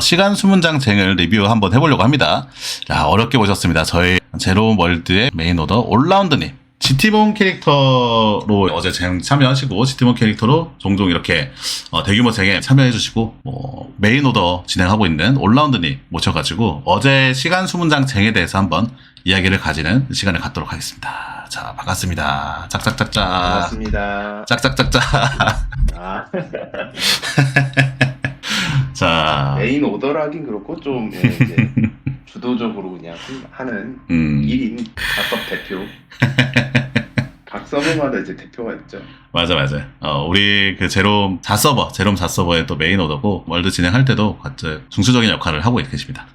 시간 수문장 쟁을 리뷰 한번 해보려고 합니다. 자, 어렵게 보셨습니다. 저희 제로운 월드의 메인 오더 올라운드님. GT몬 캐릭터로 어제 쟁 참여하시고 GT몬 캐릭터로 종종 이렇게 어, 대규모 쟁에 참여해주시고 뭐 메인 오더 진행하고 있는 올라운드님 모셔가지고 어제 시간 수문장 쟁에 대해서 한번 이야기를 가지는 시간을 갖도록 하겠습니다. 자 반갑습니다. 짝짝짝짝. 반갑습니다. 짝짝짝짝. 아, 자, 메인 오더라긴 그렇고 좀 예, 이제 주도적으로 그냥 하는 음 1인 각섭 대표. 각 서버마다 이제 대표가 있죠. 맞아 맞아. 어 우리 그 제롬 4서버, 제롬 4서버의 또 메인 오더고 월드 진행할 때도 같이 중수적인 역할을 하고 계십니다.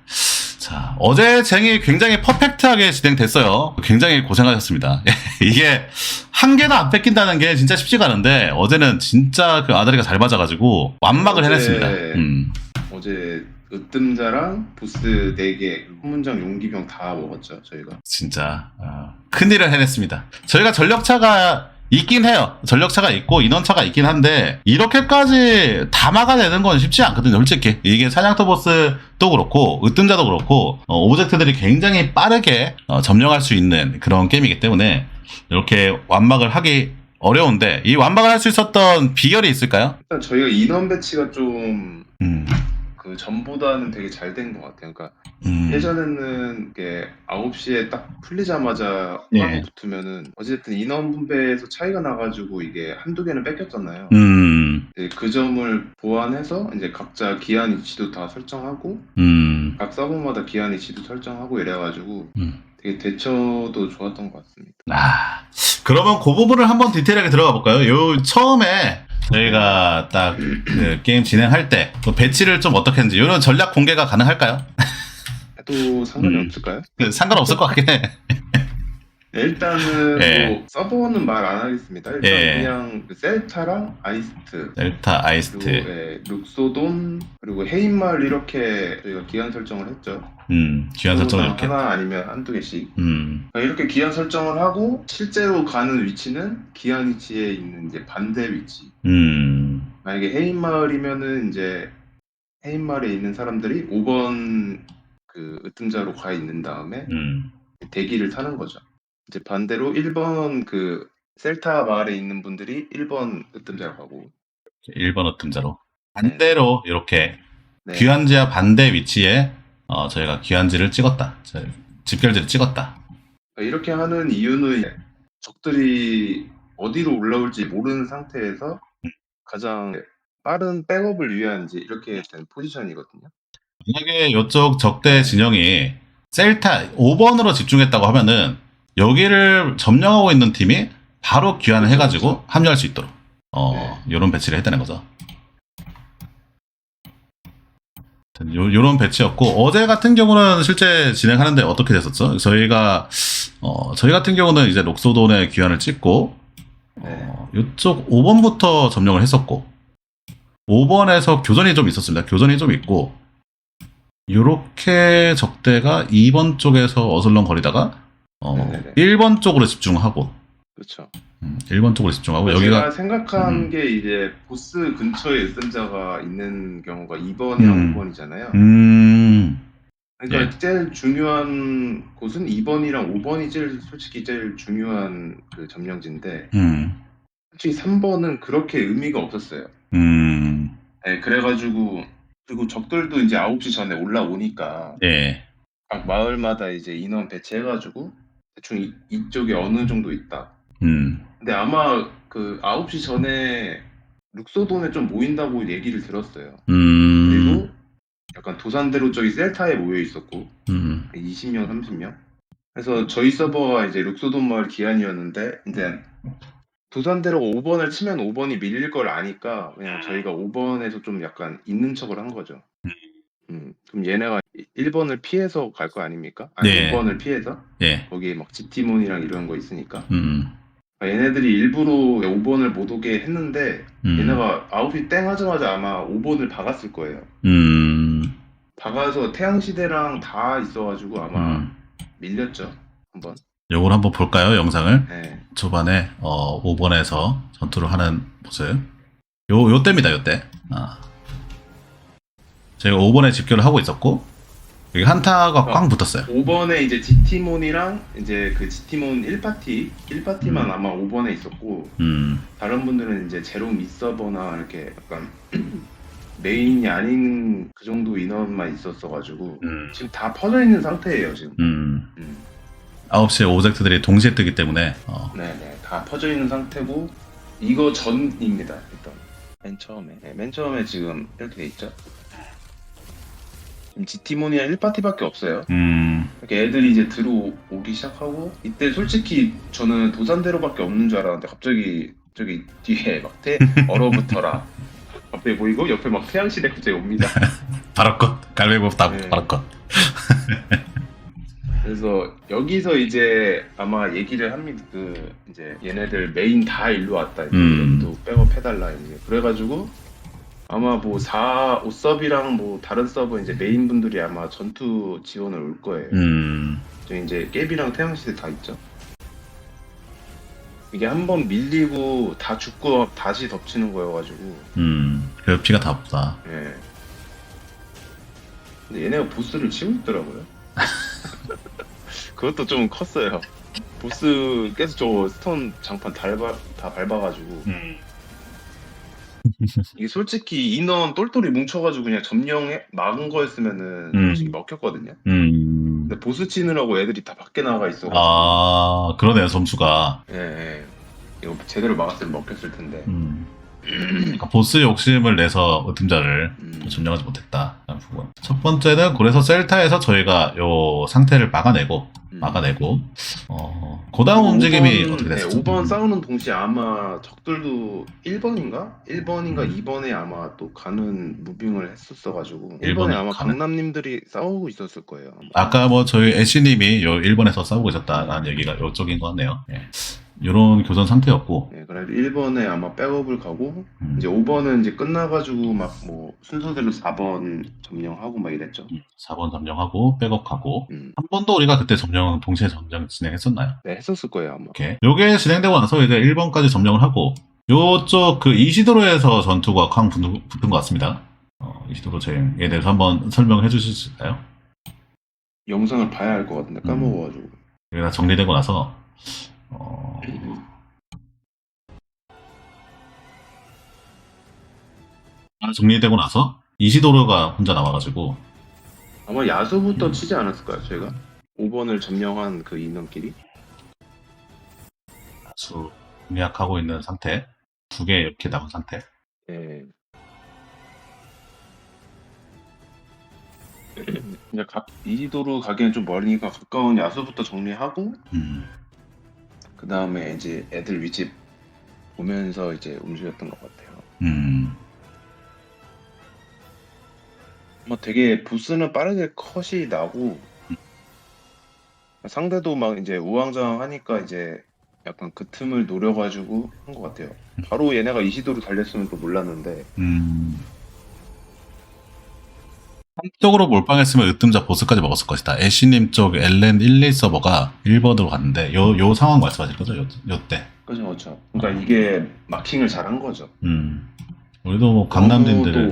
자, 어제 쟁이 굉장히 퍼펙트하게 진행됐어요. 굉장히 고생하셨습니다. 이게 한 개도 안 뺏긴다는 게 진짜 쉽지가 않은데 어제는 진짜 그 아다리가 잘 맞아가지고 완막을 어제- 해냈습니다. 음. 어제 으뜸자랑 보스 4개, 훈문장 용기병 다 먹었죠, 저희가. 진짜 어, 큰일을 해냈습니다. 저희가 전력차가 있긴 해요. 전력차가 있고 인원차가 있긴 한데 이렇게까지 다 막아내는 건 쉽지 않거든요. 솔직히 이게 사냥터 보스도 그렇고 으뜸자도 그렇고 어, 오브젝트들이 굉장히 빠르게 어, 점령할 수 있는 그런 게임이기 때문에 이렇게 완막을 하기 어려운데 이 완막을 할 수 있었던 비결이 있을까요? 일단 저희가 인원 배치가 좀그 음, 전보다는 되게 잘 된 것 같아요. 그러니까 음, 예전에는 이게 9시에 딱 풀리자마자 예. 화가 붙으면은 어쨌든 인원 분배에서 차이가 나가지고 이게 한두 개는 뺏겼잖아요. 음, 네, 그 점을 보완해서 이제 각자 기한 위치도 다 설정하고 음, 각 서버마다 기한 위치도 설정하고 이래가지고 음. 되게 대처도 좋았던 것 같습니다. 아, 그러면 그 부분을 한번 디테일하게 들어가 볼까요? 요 처음에 저희가 딱 그 게임 진행할 때그 배치를 좀 어떻게 했는지 이런 전략 공개가 가능할까요? 해도 상관이 음. 없을까요? 그 상관없을 것 같긴 해. 네, 일단은 예. 뭐 서버는 말 안 하겠습니다. 일단 예. 그냥 그 셀타랑 아이스트 델타 그리고 아이스트, 예, 룩소돈 그리고 헤인마을 이렇게 저희가 기한 설정을 했죠. 음, 귀한 설정을 이렇게. 하나 아니면 한두 개씩 음, 그러니까 이렇게 기한 설정을 하고 실제로 가는 위치는 기한 위치에 있는 이제 반대 위치. 음, 만약에 해인마을이면은 이제 해인마을에 있는 사람들이 5번 그 으뜸자로 가 있는 다음에 음, 대기를 타는 거죠. 이제 반대로 1번 그 셀타 마을에 있는 분들이 1번 으뜸자로 가고 1번 어뜸자로. 반대로 이렇게 네. 귀환지와 반대 위치에 어, 저희가 귀환지를 찍었다. 저희 집결지를 찍었다. 이렇게 하는 이유는 적들이 어디로 올라올지 모르는 상태에서 가장 빠른 백업을 위한 이제 이렇게 된 포지션이거든요. 만약에 이쪽 적대 진영이 셀타 5번으로 집중했다고 하면은 여기를 점령하고 있는 팀이 바로 귀환을 해가지고 그렇죠. 합류할 수 있도록 어 네. 요런 배치를 했다는 거죠. 요, 요런 배치였고 어제 같은 경우는 실제 진행하는데 어떻게 됐었죠? 저희가 어 저희 같은 경우는 이제 록소돈의 귀환을 찍고 어, 이쪽 5번부터 점령을 했었고 5번에서 교전이 좀 있었습니다. 교전이 좀 있고 요렇게 적대가 2번 쪽에서 어슬렁거리다가 어, 네네네. 1번 쪽으로 집중하고 그렇죠. 음, 1번 쪽으로 집중하고 제가 여기가 생각한 음. 게 이제 보스 근처에 으뜸자가 있는 경우가 2번이랑 음. 5번이잖아요. 음 그러니까 제일 중요한 곳은 2번이랑 5번이 제일 솔직히 제일 중요한 그 점령지인데 음, 솔직히 3번은 그렇게 의미가 없었어요. 음, 네, 그래가지고 그리고 적들도 이제 9시 전에 올라오니까 예, 각 마을마다 이제 인원 배치해가지고 대충 이, 이쪽에 어느 정도 있다. 음, 근데 아마 그 9시 전에 룩소돈에 좀 모인다고 얘기를 들었어요. 음, 그리고 약간 도산대로 쪽이 셀타에 모여 있었고 음, 20명, 30명. 그래서 저희 서버가 이제 룩소돈 마을 기한이었는데 이제 도산대로 5번을 치면 5번이 밀릴 걸 아니까 그냥 저희가 5번에서 좀 약간 있는 척을 한 거죠. 음, 그럼 얘네가 1번을 피해서 갈 거 아닙니까? 아니 네. 5번을 피해서 예, 거기에 막 GT몬이랑 이런 거 있으니까 음, 그러니까 얘네들이 일부러 5번을 못 오게 했는데 음, 얘네가 9시 땡 하자마자 아마 5번을 박았을 거예요. 음, 박아서 태양시대랑 다 있어가지고 아마 음. 밀렸죠. 한번. 요걸 한번 볼까요, 영상을? 네. 초반에 어 5번에서 전투를 하는 모습. 요 요 때입니다, 요 때. 아. 저희가 5번에 집결을 하고 있었고 여기 한타가 꽝 붙었어요. 5번에 이제 GT몬이랑 이제 그 GT몬 1파티 1파티만 음. 아마 5번에 있었고 음, 다른 분들은 이제 제로 미서버나 이렇게 약간 메인이 아닌 그 정도 인원만 있었어가지고 음, 지금 다 퍼져 있는 상태예요 지금. 음. 음. 9시에 오브젝트들이 동시에 뜨기 때문에 어, 네네 다 퍼져 있는 상태고 이거 전입니다 일단 맨 처음에 네, 맨 처음에 지금 이렇게 돼 있죠. 지금 GT몬이랑 1파티밖에 없어요. 음, 이렇게 애들이 이제 들어오기 시작하고 이때 솔직히 저는 도산대로밖에 없는 줄 알았는데 갑자기 저기 뒤에 막 태, 얼어붙어라 갑자기 보이고 옆에 막 태양시대 갑자기 옵니다 바로컷 갈매고 다 네. 바로컷. 그래서 여기서 이제 아마 얘기를 합니다 그 이제 얘네들 메인 다 일로 왔다 이제 음. 여기도 백업 해달라 이제 그래가지고 아마 뭐 4, 5서비랑 뭐 다른 서버 이제 메인 분들이 아마 전투 지원을 올 거예요 음, 저 이제 깨비랑 태양시대 다 있죠. 이게 한 번 밀리고 다 죽고 다시 덮치는 거여가지고 음. 그래서 피가 다 없다. 예. 근데 얘네가 보스를 치고 있더라고요. 그것도 좀 컸어요. 보스 계속 저 스톤 장판 다, 밟아, 다 밟아가지고 음. 이게 솔직히 인원 똘똘이 뭉쳐가지고 그냥 점령해 막은 거였으면은 음. 솔직히 먹혔거든요. 음. 근데 보스 치느라고 애들이 다 밖에 나가 있어가지고 아, 그러네요, 점수가. 예, 예. 이거 제대로 막았으면 먹혔을 텐데. 음. 그러니까 보스 욕심을 내서 으뜸자를 음. 점령하지 못했다. 라는 부분. 첫 번째는 그래서 셀타에서 저희가 요 상태를 막아내고, 음. 막아내고, 어, 그 다음 움직임이 5번, 어떻게 네, 됐었죠? 5번 싸우는 동시에 아마 적들도 1번인가? 1번인가 음. 2번에 아마 또 가는 무빙을 했었어가지고 1번에 1번에 아마 가는? 강남님들이 싸우고 있었을 거예요. 아마. 아까 뭐 저희 애쉬님이 요 일본에서 싸우고 있었다라는 얘기가 요쪽인 것 같네요. 예. 요런 교전 상태였고, 네, 그래서 1번에 아마 백업을 가고 음, 이제 5번은 이제 끝나가지고 막 뭐 순서대로 4번 점령하고 막 이랬죠. 4번 점령하고, 백업하고, 음. 한 번도 우리가 그때 점령, 동시에 점령 진행했었나요? 네, 했었을 거예요 아마. 이렇게. 요게 진행되고 나서 이제 1번까지 점령을 하고, 요쪽 그 이시도로에서 전투가 쾅 붙은, 붙은 것 같습니다. 어, 이시도로 진행에 대해서 한번 설명해 주실 수 있을까요? 영상을 봐야 할 것 같은데 까먹어가지고. 여기가 정리되고 나서, 어, 다 정리되고 나서 이시도로가 혼자 나와가지고, 아마 야수부터 음. 치지 않았을까요 저희가? 5번을 점령한 그 인원끼리? 수 공략하고 있는 상태, 두 개 이렇게 남은 상태. 예. 그냥 각 이도로 가기엔 좀 멀으니까 가까운 야수부터 정리하고 음, 그 다음에 이제 애들 위치 보면서 이제 움직였던 것 같아요. 음, 뭐 되게 부스는 빠르게 컷이 나고 상대도 막 이제 우왕좌왕하니까 이제 약간 그 틈을 노려가지고 한 것 같아요. 바로 얘네가 이 시도로 달렸으면 또 몰랐는데 음. 한쪽으로 몰빵했으면 으뜸자 보스까지 먹었을 것이다. 애쉬님 쪽 LN 11 서버가 1번으로 갔는데, 요, 요 상황 말씀하실 거죠? 요, 요 때. 그죠 그죠. 그러니까 이게 마킹을 잘한 거죠. 음. 우리도 뭐 너무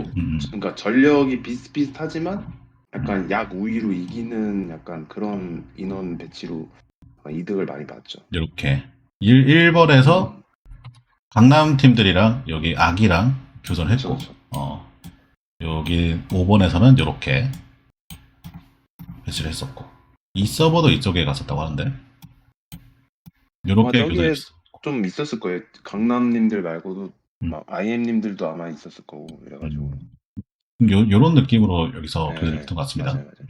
또- 음, 그러니까 전력이 비슷비슷하지만 약간 약 우위로 이기는 약간 그런 인원 배치로 이득을 많이 봤죠. 이렇게. 1, 1번에서 강남 팀들이랑 여기 악이랑 교전했고, 그렇죠. 어, 여기 5번에서는 이렇게 배치를 했었고, 이 서버도 이쪽에 갔었다고 하는데, 이렇게 아마 저기에. 좀 있었을 거예요. 강남님들 말고도 음. 막 IM님들도 아마 있었을 거고 이래가지고. 요, 요런 느낌으로 여기서 네, 교전이 붙은 것 같습니다. 맞아요, 맞아요.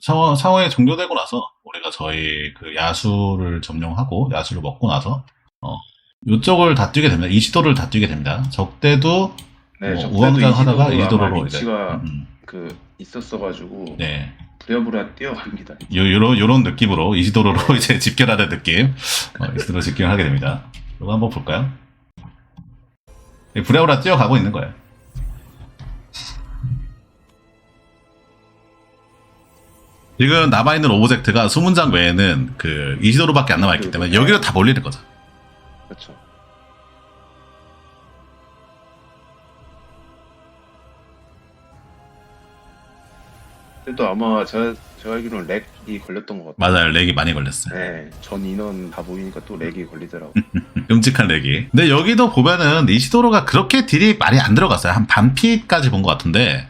상황, 상황이 종료되고 나서 우리가 저희 그 야수를 점령하고 야수를 먹고 나서 어 요쪽을 다 뛰게 됩니다. 이 시도를 다 뛰게 됩니다. 적대도 네, 뭐 우왕좌왕 하다가 아마 이제 위치가 음, 그 있었어가지고 네 부랴부랴 뛰어갑니다. 요, 요런 요런 느낌으로 이시도로로 이제 집결하는 느낌 어, 이시도로 집결하게 됩니다. 이거 한번 볼까요? 예, 부랴부랴 뛰어가고 있는 거예요. 지금 남아있는 오브젝트가 수문장 외에는 그 이시도로밖에 안 남아있기 때문에 여기로 다 몰리는 거죠. 그렇죠. 또 아마 제가 제가 알기로는 렉이 걸렸던 것 같아요. 맞아요. 렉이 많이 걸렸어요. 네, 전 인원 다 모이니까 또 렉이 걸리더라고. 끔찍한 렉이. 근데 여기도 보면은 이시도로가 그렇게 딜이 많이 안 들어갔어요. 한 반피까지 본 것 같은데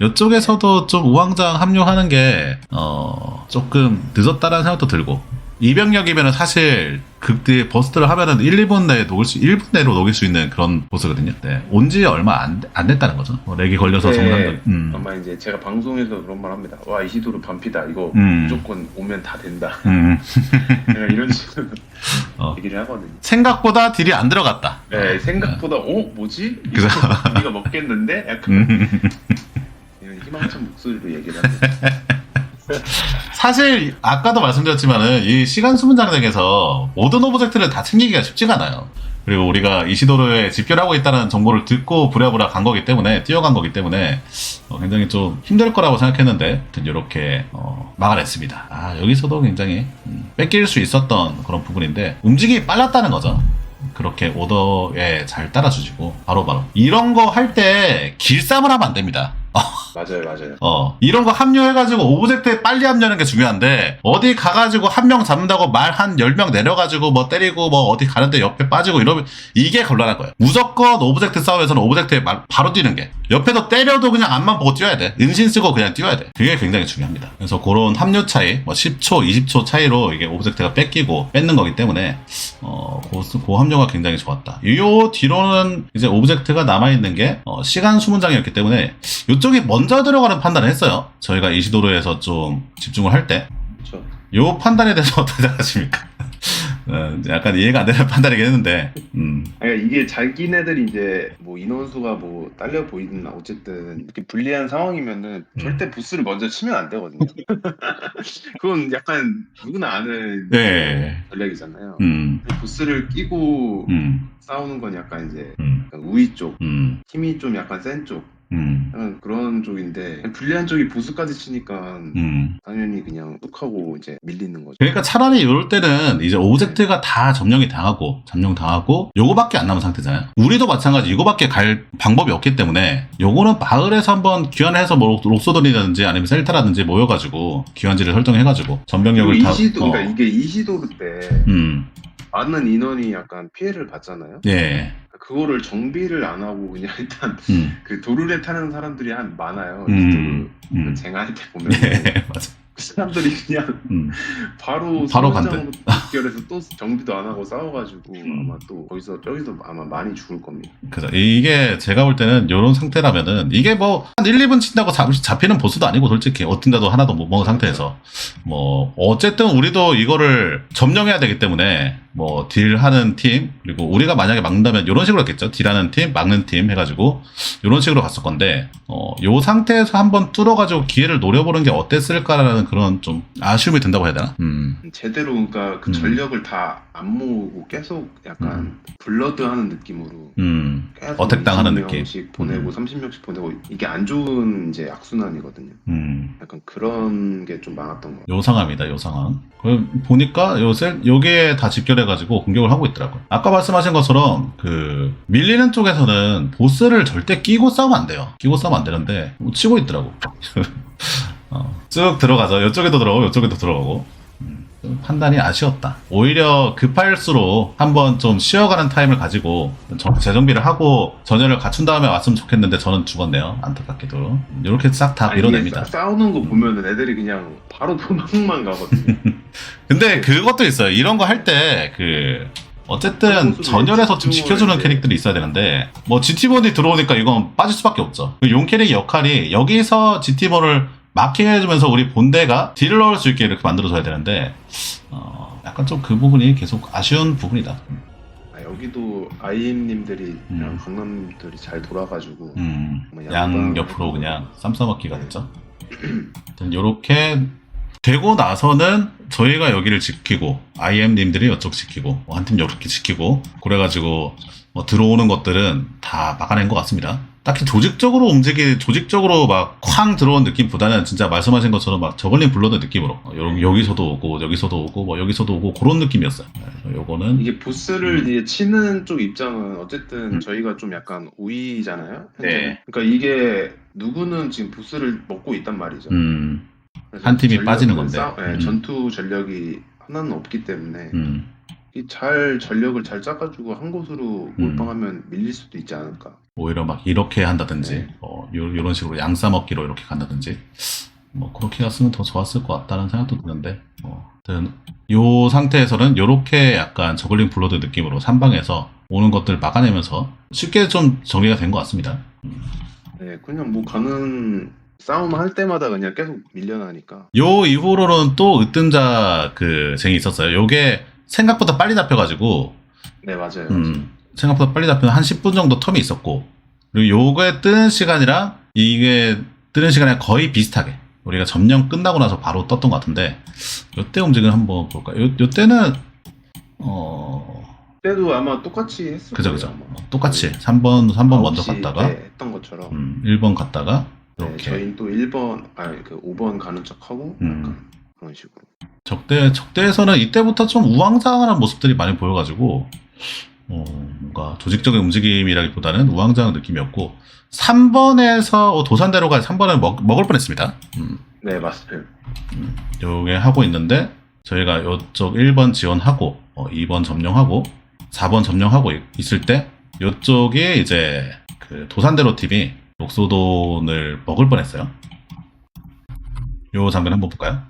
이쪽에서도 좀 우왕좌왕 합류하는 게 어, 조금 늦었다라는 생각도 들고 이병력이면은 사실 극딜 버스트를 하면은 1, 2분 내에 녹일 수 1분 내로 녹일 수 있는 그런 보스거든요. 네. 온지 얼마 안, 안 됐다는 거죠. 뭐 렉이 걸려서 네, 정상적. 음. 아마 이제 제가 방송에서 그런 말 합니다. 와 이시도로 반피다. 이거 음. 무조건 오면 다 된다. 음. 이런 식으로 어. 얘기를 하거든요. 생각보다 딜이 안 들어갔다. 네, 생각보다 어 뭐지? 그죠. 우리가 먹겠는데? 약간 음. 이런 희망찬 목소리로 얘기를 합니다. 사실 아까도 말씀드렸지만은 이 시간 수문 장등에서 모든 오브젝트를 다 챙기기가 쉽지가 않아요. 그리고 우리가 이 시도로에 집결하고 있다는 정보를 듣고 부랴부랴 간 거기 때문에 뛰어간 거기 때문에 어, 굉장히 좀 힘들 거라고 생각했는데 이렇게 어, 막아냈습니다. 아 여기서도 굉장히 음, 뺏길 수 있었던 그런 부분인데 움직임이 빨랐다는 거죠. 그렇게 오더에 잘 따라주시고 바로바로 이런 거 할 때 길쌈을 하면 안 됩니다. 맞아요, 맞아요. 어, 이런 거 합류해가지고 오브젝트에 빨리 합류하는 게 중요한데, 어디 가가지고 한 명 잡는다고 말 한 10명 내려가지고 뭐 때리고 뭐 어디 가는데 옆에 빠지고 이러면 이게 곤란할 거예요. 무조건 오브젝트 싸움에서는 오브젝트에 말- 바로 뛰는 게. 옆에도 때려도 그냥 앞만 보고 뛰어야 돼. 은신 쓰고 그냥 뛰어야 돼. 그게 굉장히 중요합니다. 그래서 그런 합류 차이, 뭐 10초, 20초 차이로 이게 오브젝트가 뺏기고 뺏는 거기 때문에, 어, 고, 고 합류가 굉장히 좋았다. 요 뒤로는 이제 오브젝트가 남아있는 게, 어, 시간 수문장이었기 때문에, 요쪽이 먼저 들어가는 판단을 했어요. 저희가 이시도로에서 좀 집중을 할 때. 그렇죠. 요 판단에 대해서 어떻게 생각하십니까? 어, 약간 이해가 안 되는 판단이긴 했는데, 음, 그러니까 이게 자기네들이 이제 뭐 인원수가 뭐 딸려 보이든 어쨌든 이렇게 불리한 상황이면은 음. 절대 부스를 먼저 치면 안 되거든요. 그건 약간 누구나 아는 네, 전략이잖아요. 음, 부스를 끼고 음, 싸우는 건 약간 이제 음, 약간 우위 쪽, 음, 힘이 좀 약간 센 쪽, 음, 약간 그런 쪽인데 불리한 쪽이 부스까지 치니까 음. 당연히 그냥 뚝 하고 이제 밀리는 거죠. 그러니까 차라리 이럴 때는 이제 오브젝트가 다 점령이 당하고 점령 당하고 요거밖에 안 남은 상태잖아요. 우리도 마찬가지 이거밖에 갈 방법이 없기 때문에 요거는 마을에서 한번 귀환해서 뭐 록소돈이라든지 아니면 셀타라든지 모여가지고 귀환지를 설정해가지고 전병력을 다 이시도 어, 그러니까 이게 이시도르 때 음, 많은 인원이 약간 피해를 봤잖아요. 예, 그거를 정비를 안 하고 그냥 일단 음, 그 도르래 타는 사람들이 한 많아요. 음, 음, 음, 쟁할 때 보면 예, 맞아, 그 사람들이 그냥 음, 바로 바로 선전장으로 집결해서 또 정비도 안 하고 싸워가지고 음. 아마 또 거기서 저기서 아마 많이 죽을 겁니다. 그죠. 이게 제가 볼 때는 이런 상태라면은 이게 뭐 한 1, 2분 친다고 잡, 잡히는 보스도 아니고 솔직히 어딘가도 하나도 못 먹은 상태에서 뭐 어쨌든 우리도 이거를 점령해야 되기 때문에 뭐 딜하는 팀 그리고 우리가 만약에 막는다면 이런 식으로 했겠죠. 딜하는 팀, 막는 팀 해가지고 이런 식으로 갔을 건데 어 요 상태에서 한번 뚫어가지고 기회를 노려보는 게 어땠을까라는 그런 좀 아쉬움이 든다고 해야 되나? 음. 제대로 그러니까 그 음. 전력을 다 안 모으고 계속 약간 블러드 하는 느낌으로 음. 계속 어택당하는 20명씩 보내고 30명씩 보내고 이게 안 좋은 이제 악순환이거든요. 음. 약간 그런 게 좀 많았던 것 같아요. 요 상황입니다, 요 상황. 그 보니까 요새 요게 다 집결해가지고 공격을 하고 있더라고요. 아까 말씀하신 것처럼 그 밀리는 쪽에서는 보스를 절대 끼고 싸우면 안 돼요. 끼고 싸우면 안 되는데 뭐 치고 있더라고. 어, 쭉 들어가죠. 이쪽에도 들어가고 이쪽에도 들어가고. 음, 좀 판단이 아쉬웠다. 오히려 급할수록 한번 좀 쉬어가는 타임을 가지고 정- 재정비를 하고 전열을 갖춘 다음에 왔으면 좋겠는데 저는 죽었네요. 안타깝게도. 이렇게 싹 다 아니, 이게 밀어냅니다. 싸- 싸우는 거 보면은 애들이 그냥 바로 도망만 가거든요. 근데 그것도 있어요. 이런 거 할 때 그 어쨌든 선수들이 전열에서 좀 지켜주는 캐릭들이 있어야 되는데 뭐 GT본이 들어오니까 이건 빠질 수밖에 없죠. 그용 캐릭 역할이 여기서 GT본을 마킹해주면서 우리 본대가 딜을 넣을 수 있게 이렇게 만들어줘야 되는데 어, 약간 좀 그 부분이 계속 아쉬운 부분이다. 아, 여기도 IM님들이 음. 강남들이 잘 돌아가지고 음, 뭐양 옆으로 그냥 쌈 싸먹기가 됐죠. 요렇게 되고 나서는 저희가 여기를 지키고 IM님들이 이쪽 지키고 뭐 한팀 이렇게 지키고 그래가지고 뭐 들어오는 것들은 다 막아낸 것 같습니다. 딱히 조직적으로 움직이 조직적으로 막 쾅 들어온 느낌보다는 진짜 말씀하신 것처럼 막 저글링 불러는 느낌으로 어, 요- 여기서도 오고 여기서도 오고 뭐 여기서도 오고 그런 느낌이었어요. 그래서 요거는 이게 보스를 음. 이제 치는 쪽 입장은 어쨌든 음. 저희가 좀 약간 우위잖아요. 현재. 네. 그러니까 이게 누구는 지금 보스를 먹고 있단 말이죠. 음, 한 팀이 빠지는 건데. 싸- 네, 음. 전투 전력이 하나는 없기 때문에 음, 이잘 전력을 잘 짜가지고 한 곳으로 음. 몰빵하면 밀릴 수도 있지 않을까. 오히려 막 이렇게 한다든지 네. 어, 요, 이런 식으로 양싸 먹기로 이렇게 간다든지 뭐 그렇게 갔으면 더 좋았을 것 같다는 생각도 드는데 어, 아무튼 요 상태에서는 요렇게 약간 저글링 블러드 느낌으로 3방에서 오는 것들 막아내면서 쉽게 좀 정리가 된 것 같습니다. 네, 그냥 뭐 가는 싸움 할 때마다 그냥 계속 밀려나니까. 요 이후로는 또 으뜸자 그 쟁이 있었어요. 요게 생각보다 빨리 잡혀가지고 네, 맞아요. 음, 생각보다 빨리 잡히는 한 10분 정도 텀이 있었고, 그리고 요거에 뜨는 시간이랑 이게 뜨는 시간이랑 거의 비슷하게, 우리가 점령 끝나고 나서 바로 떴던 것 같은데, 요때 움직임 한번 볼까요? 요, 요때는, 어, 그때도 아마 똑같이 했을 그죠. 그죠. 아마. 똑같이 3번, 3번 먼저 9시 갔다가, 때 했던 것처럼. 음, 1번 갔다가, 네, 이렇게. 저희는 또 1번, 아니 그 5번 가는 척하고 음. 약간 그런 식으로. 적대, 적대에서는 이때부터 좀 우왕좌왕하는 모습들이 많이 보여가지고, 어, 뭔가 조직적인 움직임이라기보다는 우왕좌왕 느낌이었고, 3번에서 도산대로가 3번을 먹, 먹을 뻔 했습니다. 음, 네, 맞습니다. 요게 하고 있는데, 저희가 요쪽 1번 지원하고, 어, 2번 점령하고, 4번 점령하고 있- 있을 때, 요쪽에 이제, 그 도산대로 팀이 녹소돈을 먹을 뻔 했어요. 요 장면 한번 볼까요?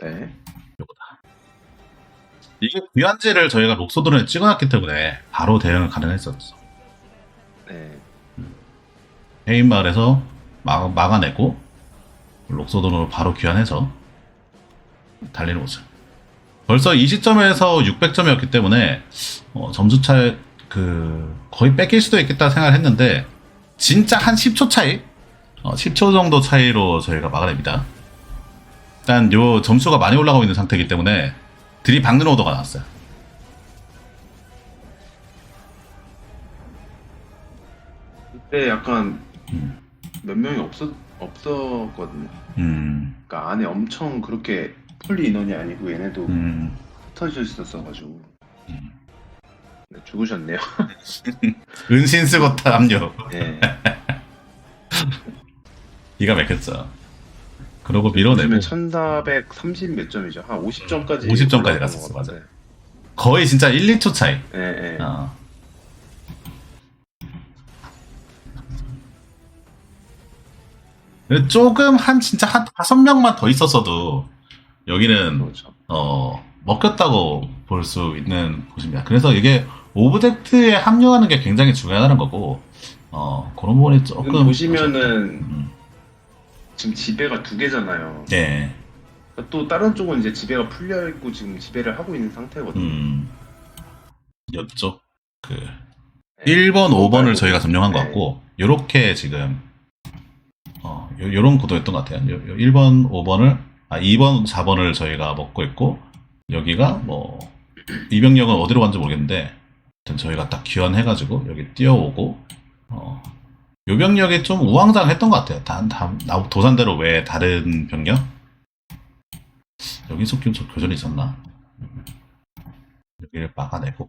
네. 이게 귀환지를 저희가 록소드론에 찍어놨기 때문에 바로 대응을 가능했었어. 네. 해인 마을에서 막, 막아내고 록소드론으로 바로 귀환해서 달리는 모습. 벌써 이 시점에서 600점이었기 때문에 어, 점수 차이 그 거의 뺏길 수도 있겠다 생각을 했는데 진짜 한 10초 차이, 어, 10초 정도 차이로 저희가 막아냅니다. 일단 요 점수가 많이 올라가고 있는 상태이기 때문에 들이박는 오더가 나왔어요. 그때 약간 음. 몇 명이 없었 없었거든요. 음, 그러니까 안에 엄청 그렇게 풀리 인원이 아니고 얘네도 음. 흩어져 있었어가지고 음. 네, 죽으셨네요. 은신 쓰고타 압류. 네. 기가 막혔죠. 그러고 밀어내고 요즘에 1430 몇 점이죠. 한 50점까지 50 점까지 갔었어, 맞아. 거의 진짜 1, 2초 차이. 네, 네. 어. 조금 한 진짜 한 다섯 명만 더 있었어도 여기는 그렇죠. 어 먹혔다고 볼 수 있는 곳입니다. 그래서 이게 오브젝트에 합류하는 게 굉장히 중요하다는 거고 어 그런 부분이 조금 지금 보시면은 음, 지금 지배가 두 개잖아요. 네. 그러니까 또 다른 쪽은 이제 지배가 풀려 있고 지금 지배를 하고 있는 상태거든요. 음, 이쪽 그 네. 1번, 5번을 말고. 저희가 점령한 것 네. 같고 요렇게 지금 어, 요, 요런 구도였던 것 같아요. 요, 요 1번, 5번을 아 2번, 4번을 저희가 먹고 있고 여기가 뭐 이병력은 어디로 간지 모르겠는데 아무튼 저희가 딱 귀환해가지고 여기 뛰어오고 어, 요 병력이 좀 우왕좌왕했던 것 같아요. 다, 다, 나- 도산대로 왜 다른 병력? 여기 속임 교전이 있었나? 여기를 막아내고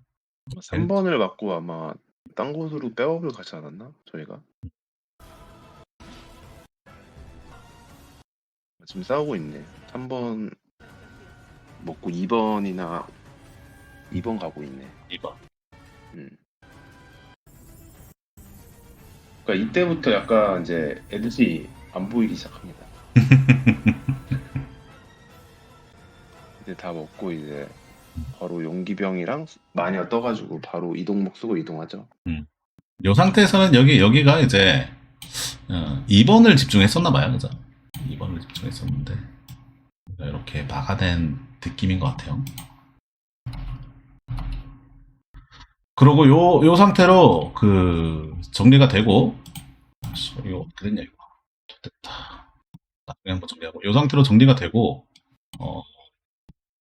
3번을 맞고 아마 딴 곳으로 백업을 가지 않았나? 저희가 지금 싸우고 있네. 3번 먹고 2번이나 2번 가고 있네. 2번. 그러니까 이때부터 약간 이제 애들이 안 보이기 시작합니다. 이제 다 먹고 이제 바로 용기병이랑 마녀 떠가지고 바로 이동목 쓰고 이동하죠. 이 상태에서는 여기 여기가 이제 어, 2번을 집중했었나 봐요, 그죠? 2번을 집중했었는데 이렇게 막아낸 느낌인 것 같아요. 그리고 요, 요 상태로 그 정리가 되고 씨, 이거 어떻게 됐냐 이거 됐다. 나중에 한번 정리하고 요 상태로 정리가 되고 어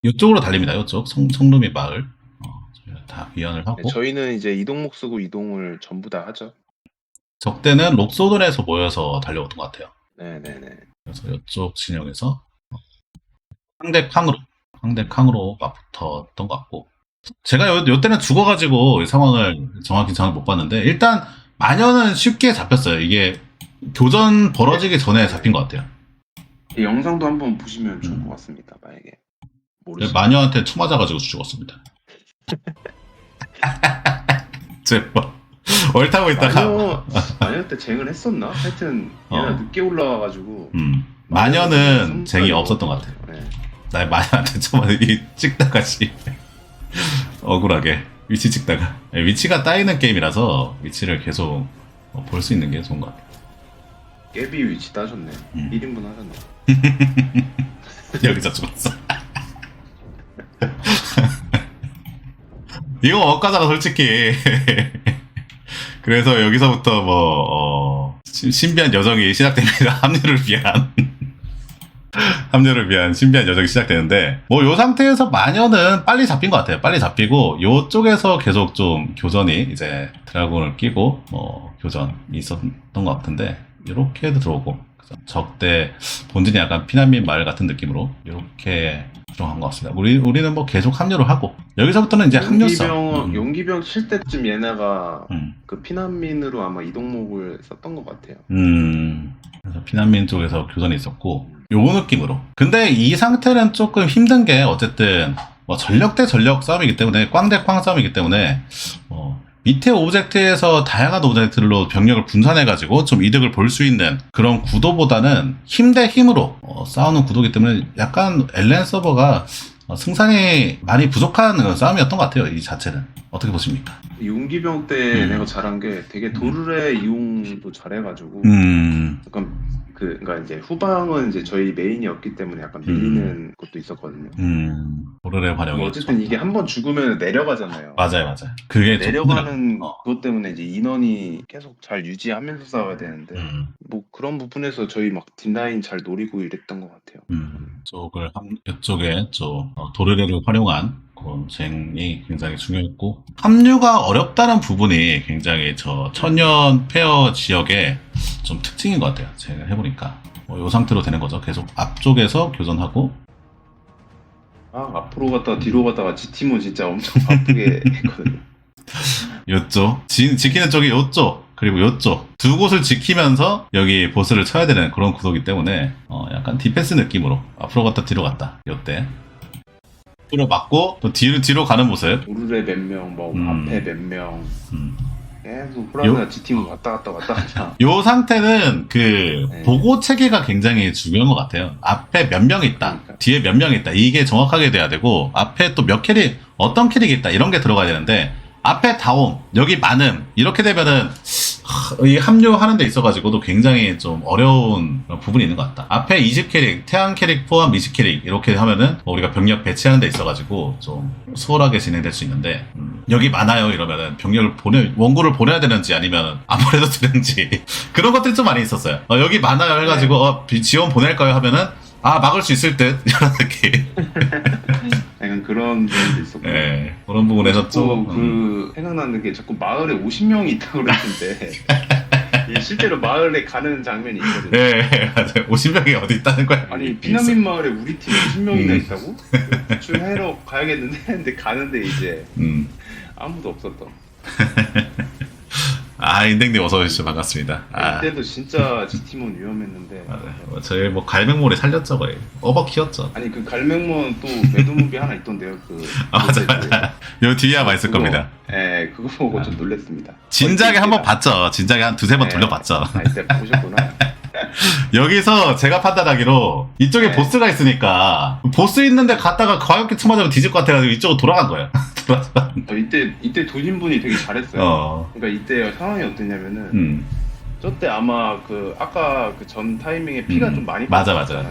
이쪽으로 달립니다. 이쪽 성, 성루미 마을 어, 저희가 다 위안을 하고 네, 저희는 이제 이동목 쓰고 이동을 전부 다 하죠. 적대는 록소돈에서 모여서 달려오던 것 같아요. 네네네. 그래서 이쪽 진영에서 어, 상대 쾅으로 상대 쾅으로 막 붙었던 것 같고 제가 요, 요 때는 죽어가지고 이 상황을 정확히 저는 못 봤는데 일단 마녀는 쉽게 잡혔어요. 이게 교전 벌어지기 전에 잡힌 것 같아요. 이 영상도 한번 보시면 좋을 음. 것 같습니다. 만약에 모르시. 마녀한테 쳐맞아가지고 죽었습니다. 제발 얼타고 있다가 마녀 마녀 때 쟁을 했었나? 하여튼 얘가 어. 늦게 올라와가지고 음, 마녀는 쟁이 없었던 것 같아요. 네. 나 마녀한테 쳐맞아 이 찍다가 씨 억울하게 위치 찍다가 예, 위치가 따이는 게임이라서 위치를 계속 어, 볼수 있는 게 좋은 것 같아요. 깨비 위치 따졌네. 음. 1인분 하셨네. 여기서 죽었어. 이거 억까잖아 솔직히. 그래서 여기서부터 뭐 어, 신- 신비한 여정이 시작됩니다. 합류를 위한 합류를 위한 신비한 여정이 시작되는데 뭐 요 상태에서 마녀는 빨리 잡힌 것 같아요. 빨리 잡히고 요쪽에서 계속 좀 교전이 이제 드라곤을 끼고 뭐 교전이 있었던 것 같은데 이렇게도 들어오고 적대 본진이 약간 피난민 마을 같은 느낌으로 이렇게 들어간 것 같습니다. 우리 우리는 뭐 계속 합류를 하고 여기서부터는 이제 합류성. 용기병 음, 용기병 칠 때쯤 얘네가 음, 그 피난민으로 아마 이동목을 썼던 것 같아요. 음. 그래서 피난민 쪽에서 교전이 있었고 요 느낌으로. 근데 이 상태는 조금 힘든 게 어쨌든 뭐 전력 대 전력 싸움이기 때문에 꽝 대 꽝 싸움이기 때문에 어, 밑에 오브젝트에서 다양한 오브젝트로 병력을 분산해가지고 좀 이득을 볼 수 있는 그런 구도보다는 힘 대 힘으로 어, 싸우는 구도이기 때문에 약간 엘렌 서버가 어, 승산이 많이 부족한 싸움이었던 것 같아요. 이 자체는 어떻게 보십니까? 용기병 때 음. 내가 잘한 게 되게 도르래 이용도 잘해가지고 음, 약간 그 그러니까 이제 후방은 이제 저희 메인이었기 때문에 약간 밀리는 것도 있었거든요. 음, 오르레 활용이 뭐 어쨌든 이게 한 번 죽으면 내려가잖아요. 맞아요, 맞아요. 그게. 내려가는 어. 그것 때문에 이제 인원이 계속 잘 유지하면서 싸워야 되는데 음, 뭐 그런 부분에서 저희 막 뒷라인 잘 노리고 이랬던 것 같아요. 음, 쪽을 함, 이쪽에 좀 어, 도르래를 활용한 그런 쟁이 굉장히 중요했고 합류가 어렵다는 부분이 굉장히 저 천연 페어 지역의 좀 특징인 것 같아요. 제가 해보니까. 뭐, 이 상태로 되는 거죠. 계속 앞쪽에서 교전하고. 아 앞으로 갔다가 뒤로 갔다가 지팀은 진짜 엄청 바쁘게 했거든요. 요쪽. 지, 지키는 쪽이 요쪽. 그리고 요쪽. 두 곳을 지키면서 여기 보스를 쳐야 되는 그런 구도기 때문에 어, 약간 디펜스 느낌으로 앞으로 갔다 뒤로 갔다. 요때 앞으로 맞고 또 뒤로 뒤로 가는 모습 오르레 몇 명, 뭐 음. 앞에 몇 명, 음. 계속 호라가 지팀 왔다 갔다 왔다 갔다. 요 상태는 그 네. 보고 체계가 굉장히 중요한 것 같아요. 앞에 몇 명 있다, 그러니까. 뒤에 몇 명 있다 이게 정확하게 돼야 되고 앞에 또 몇 캐릭 어떤 캐릭이 있다 이런 게 들어가야 되는데 앞에 다옴 여기 많음 이렇게 되면은 하, 이 합류하는 데 있어가지고도 굉장히 좀 어려운 부분이 있는 것 같다. 앞에 20 캐릭, 태양 캐릭 포함 20 캐릭 이렇게 하면은 뭐 우리가 병력 배치하는 데 있어가지고 좀 수월하게 진행될 수 있는데 음, 여기 많아요 이러면은 병력을 보내 원고를 보내야 되는지 아니면 안 보내도 되는지 그런 것들이 좀 많이 있었어요. 어, 여기 많아요 해가지고 어, 비- 지원 보낼까요 하면은 아 막을 수 있을 듯 이런 느낌. 약간 그런 부분도 있었고. 예, 그런 부분에서 좀 그 음, 생각나는 게 자꾸 마을에 50명이 있다고 그랬는데 이 실제로 마을에 가는 장면이 있거든요. 예, 맞아요. 50명이 어디 있다는 거야? 아니 피난민 마을에 우리 팀 50명이나 음. 있다고? 구출하러 가야겠는데 근데 가는데 이제 음. 아무도 없었던. 아, 인댕님 어서 오십시오. 반갑습니다. 아, 이때도 진짜 지 팀은 위험했는데. 맞아요. 뭐 저희 뭐 갈매몰이 살렸죠, 거의. 어버 키웠죠. 아니 그 갈맹몬 또 매드무비 하나 있던데요. 그 아, 맞아, 맞아. 요 뒤에 아마 있을 겁니다. 예, 그거 보고 좀 놀랐습니다. 진작에 어, 한번. 봤죠. 진작에 한 두세 번 네. 돌려봤죠. 아, 이때 보셨구나. 여기서 제가 판단하기로 이쪽에 네. 보스가 있으니까 보스 있는데 갔다가 과격히 쳐맞으면 뒤질 것 같아가지고 이쪽으로 돌아간 거예요. 어, 이때 이때 도진 분이 되게 잘했어요. 어, 그러니까 이때 상황이 어땠냐면은 음. 저때 아마 그 아까 그 전 타이밍에 피가 음, 좀 많이 맞아, 맞아.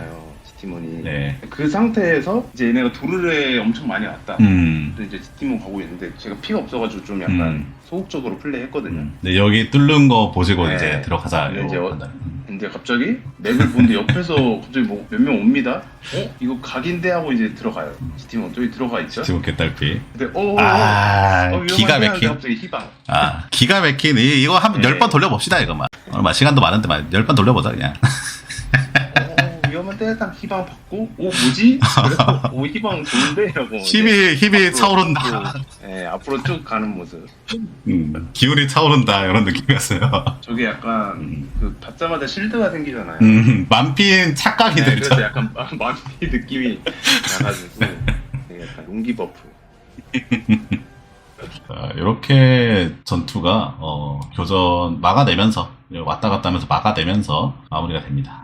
지티몬이. 네. 그 상태에서 이제 얘네가 도르르에 엄청 많이 왔다. 음. 근데 이제 지티몬 가고 있는데 제가 피가 없어가지고 좀 약간 음. 소극적으로 플레이했거든요. 음. 네, 여기 뚫는 거 보시고 네. 이제 들어가자. 근데 이제 어- 판단. 음. 근데 갑자기 맵을 보는데 옆에서 갑자기 뭐 몇 명 옵니다. 어? 이거 각인데 하고 이제 들어가요. 지티몬 저기 들어가 있죠. 지금 개딸피. 근데 어, 어, 아, 어, 기가 막힌. 갑자기 희망. 아, 기가 막힌. 이- 이거 한 네. 열 번 돌려봅시다, 이거만. 얼마 시간도 많은데, 만열번 돌려보자, 그냥. 어, 딱 희망 받고 오 뭐지? 그래서 오 희망 좋은데라고. 힘이, 힘이 차오른다. 네, 앞으로 쭉 가는 모습. 음, 기운이 차오른다, 이런 느낌이었어요. 저게 약간 음, 그 받자마자 실드가 생기잖아요. 음, 만피인 착각이 네, 들죠. 그래서 약간 마- 마비 느낌이 나가지고 되게 약간 용기 버프. 이렇게 전투가, 어, 교전 막아내면서, 왔다 갔다 하면서 막아내면서 마무리가 됩니다.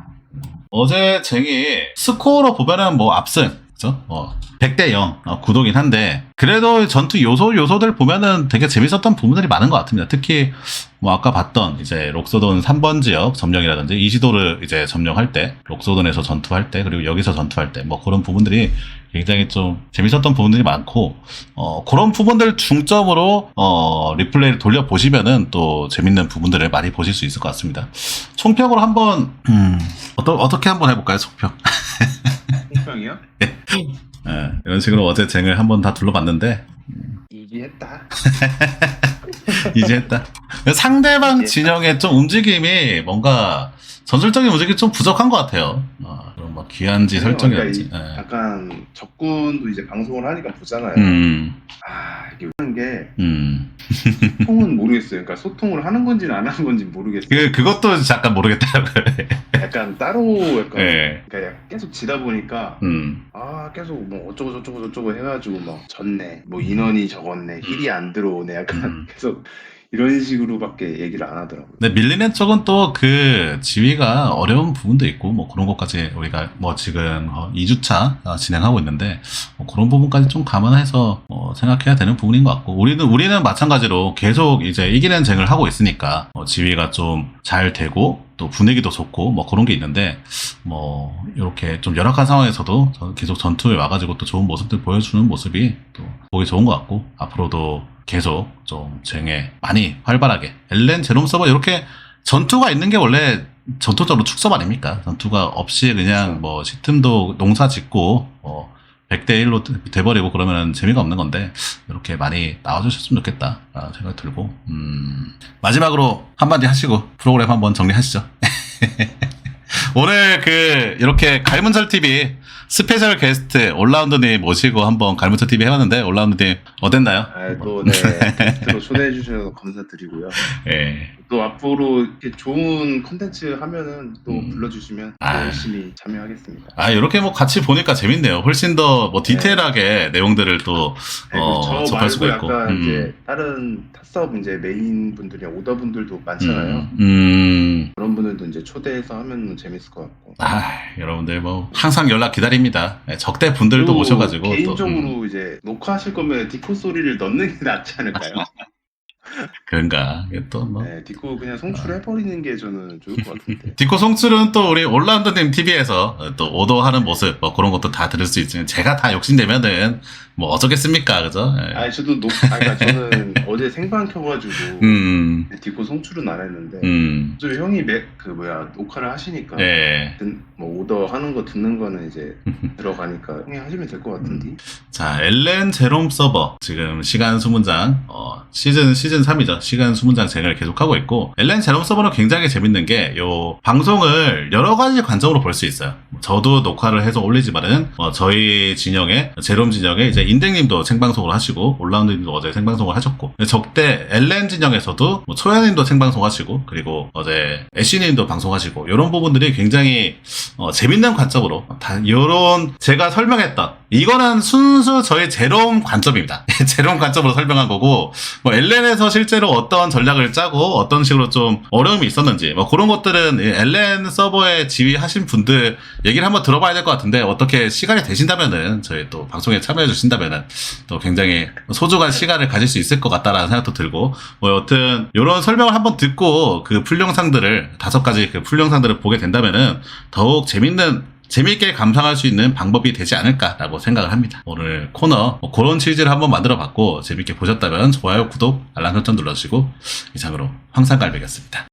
어제 쟁이 스코어로 보면은 뭐 압승, 그죠? 어, 100대 0 어, 구도긴 한데 그래도 전투 요소 요소들 보면은 되게 재밌었던 부분들이 많은 것 같습니다. 특히 뭐 아까 봤던 이제 록소돈 3번 지역 점령이라든지 이시도를 이제 점령할 때 록소돈에서 전투할 때 그리고 여기서 전투할 때 뭐 그런 부분들이 굉장히 좀 재밌었던 부분들이 많고 어 그런 부분들 중점으로 어 리플레이를 돌려 보시면은 또 재밌는 부분들을 많이 보실 수 있을 것 같습니다. 총평으로 한번 음, 어떠, 어떻게 한번 해볼까요, 총평? 홍평이요? 예, 이런 식으로 어제 쟁을 한번 다 둘러봤는데 이기했다. 이제 했다. 상대방 진영의 좀 움직임이 뭔가 전술적인 움직임이 좀 부족한 것 같아요. 어, 귀한지 설정이라든지. 그러니까 이- 예. 약간 적군도 이제 방송을 하니까 보잖아요. 음, 아 이게 하는 게 음. 소통은 모르겠어요. 그러니까 소통을 하는 건지는 안 하는 건지 모르겠어요. 그, 그것도 잠깐 모르겠다고요. 약간 따로 약간 예. 그러니까 계속 지다 보니까 음, 아 계속 뭐 어쩌고 저쩌고 저쩌고 해가지고 막 졌네 뭐 인원이 적었네 힐이 안 들어오네 약간 음. 계속 이런 식으로밖에 얘기를 안 하더라고요. 근데 밀리는 쪽은 또 그 지위가 어려운 부분도 있고 뭐 그런 것까지 우리가 뭐 지금 2주차 진행하고 있는데 뭐 그런 부분까지 좀 감안해서 어 생각해야 되는 부분인 것 같고 우리는 우리는 마찬가지로 계속 이제 이기는 쟁을 하고 있으니까 어 지위가 좀 잘 되고 또 분위기도 좋고 뭐 그런 게 있는데 뭐 이렇게 좀 열악한 상황에서도 저- 계속 전투에 와가지고 또 좋은 모습들 보여주는 모습이 또 보기 좋은 것 같고 앞으로도 계속 좀 쟁에 많이 활발하게 엘렌 제롬 서버 이렇게 전투가 있는 게 원래 전투적으로 축섭 아닙니까? 전투가 없이 그냥 뭐 시틈도 농사 짓고 뭐 100대 1로 돼버리고 그러면 재미가 없는 건데 이렇게 많이 나와주셨으면 좋겠다 라는 생각이 들고 음, 마지막으로 한마디 하시고 프로그램 한번 정리하시죠. 오늘 그 이렇게 갈문철 TV 스페셜 게스트 올라운드님 모시고 한번 갈문철 TV 해봤는데 올라운드님 어땠나요? 아 또 네 게스트로 초대해 주셔서 감사드리고요. 예. 또 앞으로 이렇게 좋은 컨텐츠 하면은 또 음. 불러주시면 또 아. 열심히 참여하겠습니다. 아 이렇게 뭐 같이 보니까 재밌네요. 훨씬 더 뭐 디테일하게 내용들을 또 네, 어, 저 접할 수가 말고 있고. 약간 음. 이제 다른 탑사업 이제 메인 분들이나 오더 분들도 많잖아요. 음, 음. 그런 분들도 이제 초대해서 하면 재밌을 것 같고. 아 여러분들 뭐 항상 연락 기다립니다. 네, 적대 분들도 그리고 모셔가지고 또, 개인적으로 음, 이제 녹화하실 거면 디코 소리를 넣는 게 낫지 않을까요? 그런가 이게 또 뭐. 네, 디코 그냥 송출해버리는 게 저는 좋을 것 같은데. 디코 송출은 또 우리 올라운드님 TV에서 또 오더하는 모습 뭐 그런 것도 다 들을 수 있지만 제가 다 욕심내면은 뭐 어쩌겠습니까 그죠? 예. 아니 저도 녹, 아 그러니까 저는 어제 생방 켜가지고 음, 디코 송출은 안 했는데. 음, 저 형이 맥, 그 뭐야 녹화를 하시니까 예. 듣- 뭐 오더 하는 거 듣는 거는 이제 들어가니까 형이 하시면 될 것 같은데. 자, 엘렌 제롬 서버 지금 시간 수문장 어, 시즌 시즌 3이죠. 시간 수문장 쟁을 계속하고 있고 엘렌 제롬 서버는 굉장히 재밌는 게 요 방송을 여러 가지 관점으로 볼 수 있어요. 저도 녹화를 해서 올리지만은 어, 저희 진영에 제롬 진영에 이제 인댕님도 생방송을 하시고 올라운드님도 어제 생방송을 하셨고 적대 엘렌 진영에서도 뭐 초연님도 생방송 하시고 그리고 어제 애쉬님도 방송하시고 이런 부분들이 굉장히 어, 재밌는 관점으로 다 이런 제가 설명했던 이거는 순수 저희 제롬 관점입니다. 제롬 관점으로 설명한 거고 뭐 엘렌에서 실제로 어떤 전략을 짜고 어떤 식으로 좀 어려움이 있었는지 뭐 그런 것들은 이 엘렌 서버에 지휘하신 분들 얘기를 한번 들어봐야 될 것 같은데 어떻게 시간이 되신다면은 저희 또 방송에 참여해 주신다면은 또 굉장히 소중한 시간을 가질 수 있을 것 같다라는 생각도 들고 뭐 여튼 이런 설명을 한번 듣고 그 풀 영상들을 다섯 가지 그 풀 영상들을 보게 된다면은 더욱 재밌는 재미있게 감상할 수 있는 방법이 되지 않을까라고 생각을 합니다. 오늘 코너 뭐 그런 취지를 한번 만들어 봤고 재밌게 보셨다면 좋아요, 구독, 알람 설정 눌러주시고 이상으로 황산갈비였습니다.